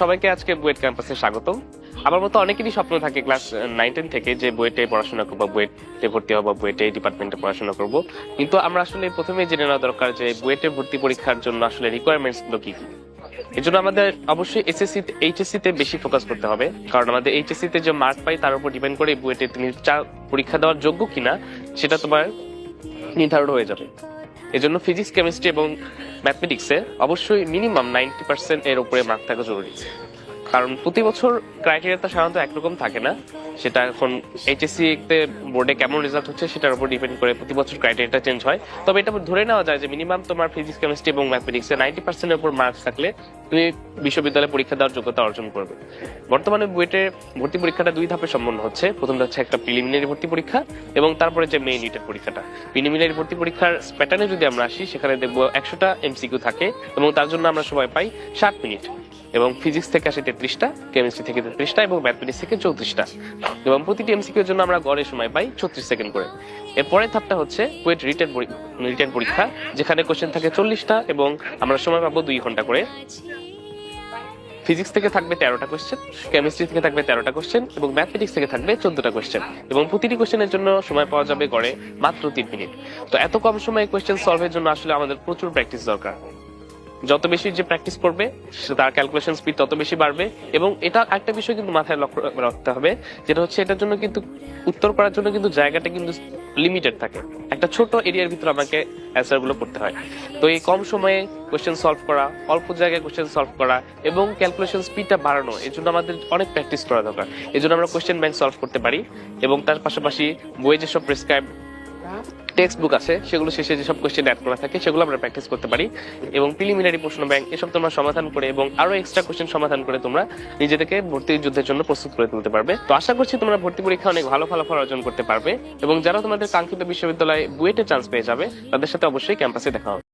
সবাইকে আজকে বুয়েট ক্যাম্পাসে স্বাগত আমার মতো অনেকেরই স্বপ্ন থাকে ক্লাস নাইন টেন থেকে যে বুয়েটে পড়াশোনা করব, বুয়েটে ভর্তি হব, বুয়েটে ডিপার্টমেন্টে পড়াশোনা করব। কিন্তু আমরা আসলে প্রথমে জেনে নেওয়া দরকার যে বুয়েটে ভর্তি পরীক্ষার জন্য আসলে রিকোয়ারমেন্টসগুলো কি কি। এই জন্য আমাদের অবশ্যই এসএসসি এইচএসসি তে বেশি ফোকাস করতে হবে। কারণ আমাদের এইচএসসি তে যে মার্ক পাই, তার উপর ডিপেন্ড করে বুয়েটে তুমি পরীক্ষা দেওয়ার যোগ্য কিনা, সেটা তোমার নির্ধারণ হয়ে যাবে। এজন্য ফিজিক্স কেমিস্ট্রি এবং ম্যাথমেটিক্সে অবশ্যই মিনিমাম নাইনটি পার্সেন্ট এর উপরে মার্ক থাকা জরুরি। কারণ প্রতি বছর ক্রাইটেরিয়াটা সাধারণত একরকম থাকে না। সেটা এখন এইচএসসি তে বোর্ডে কেমন রেজাল্ট হচ্ছে সেটার উপর ডিপেন্ড করে প্রতি বছর ক্রাইটেরিয়াটা চেঞ্জ হয়। তবে এটা ধরে নেওয়া যায় যে মিনিমাম তোমার ফিজিক্স কেমিস্ট্রি এবং ম্যাথমেটিক্সে নাইনটি পার্সেন্টের উপর মার্কস থাকলে তুমি বিশ্ববিদ্যালয়ে পরীক্ষা দেওয়ার যোগ্যতা অর্জন করবে। বর্তমানে বুয়েটের ভর্তি পরীক্ষাটা দুই ধাপে সম্পন্ন হচ্ছে। প্রথমটা হচ্ছে একটা প্রিলিমিনারি ভর্তি পরীক্ষা এবং তারপরে যে মেইন ইটের পরীক্ষাটা। প্রিলিমিনারি ভর্তি পরীক্ষার প্যাটার্নে যদি আমরা আসি, সেখানে দেখব একশোটা এমসিকিউ থাকে এবং তার জন্য আমরা সময় পাই ষাট মিনিট এবং ফিজিক্স থেকে আসে তেত্রিশটা কেমিস্ট্রি থেকে তেত্রিশটা এবং ম্যাথমেটিক্স থেকে চৌত্রিশটা। এবং প্রতিটি এমসিকিউর জন্য আমরা গড়ে সময় পাই ছত্রিশ সেকেন্ড করে। এর পরের ধাপটা হচ্ছে কুয়েট রিটেন রিটেন পরীক্ষা, যেখানে কোশ্চেন থাকে চল্লিশটা এবং আমরা সময় পাবো দুই ঘণ্টা করে। ফিজিক্স থেকে থাকবে তেরোটা কোশ্চেন কেমিস্ট্রি থেকে থাকবে তেরোটা কোশ্চেন এবং ম্যাথমেটিক্স থেকে থাকবে চোদ্দটা কোশ্চেন এবং প্রতিটি কোশ্চেনের জন্য সময় পাওয়া যাবে গড়ে মাত্র তিন মিনিট। তো এত কম সময়ে কোশ্চেন সলভের জন্য আসলে আমাদের প্রচুর প্র্যাকটিস দরকার। যত বেশি যে প্র্যাকটিস করবে তার ক্যালকুলেশন স্পিড তত বেশি বাড়বে এবং এটা একটা বিষয় কিন্তু মাথায় লক্ষ্য রাখতে হবে, যেটা হচ্ছে এটার জন্য কিন্তু, উত্তর করার জন্য কিন্তু জায়গাটা কিন্তু লিমিটেড থাকে। একটা ছোট এরিয়ার ভিতরে আমাকে অ্যান্সারগুলো করতে হয়। তো এই কম সময়ে কোয়েশ্চেন সলভ করা, অল্প জায়গায় কোয়েশ্চেন সলভ করা এবং ক্যালকুলেশন স্পিডটা বাড়ানো, এর জন্য আমাদের অনেক প্র্যাকটিস করা দরকার। এই জন্য আমরা কোশ্চেন ব্যাংক সলভ করতে পারি এবং তার পাশাপাশি বইয়ে যেসব প্রেসক্রাইব টেক্সট বুক আছে, সেগুলো শেষে যেসব কোয়েশ্চেন অ্যাড করা থাকে, সেগুলো আমরা প্র্যাকটিস করতে পারি। এবং প্রিলিমিনারি প্রশ্ন ব্যাংক এসব তোমরা সমাধান করে এবং আরও এক্সট্রা কোয়েশ্চেন সমাধান করে তোমরা নিজেদেরকে ভর্তি যুদ্ধের জন্য প্রস্তুত করে তুলতে পারবে। তো আশা করছি তোমরা ভর্তি পরীক্ষা অনেক ভালো ফলাফল অর্জন করতে পারবে। এবং যারা তোমাদের কাঙ্ক্ষিত বিশ্ববিদ্যালয়ে বুয়েটে চান্স পেয়ে যাবে, তাদের সাথে অবশ্যই ক্যাম্পাসে দেখা হবে।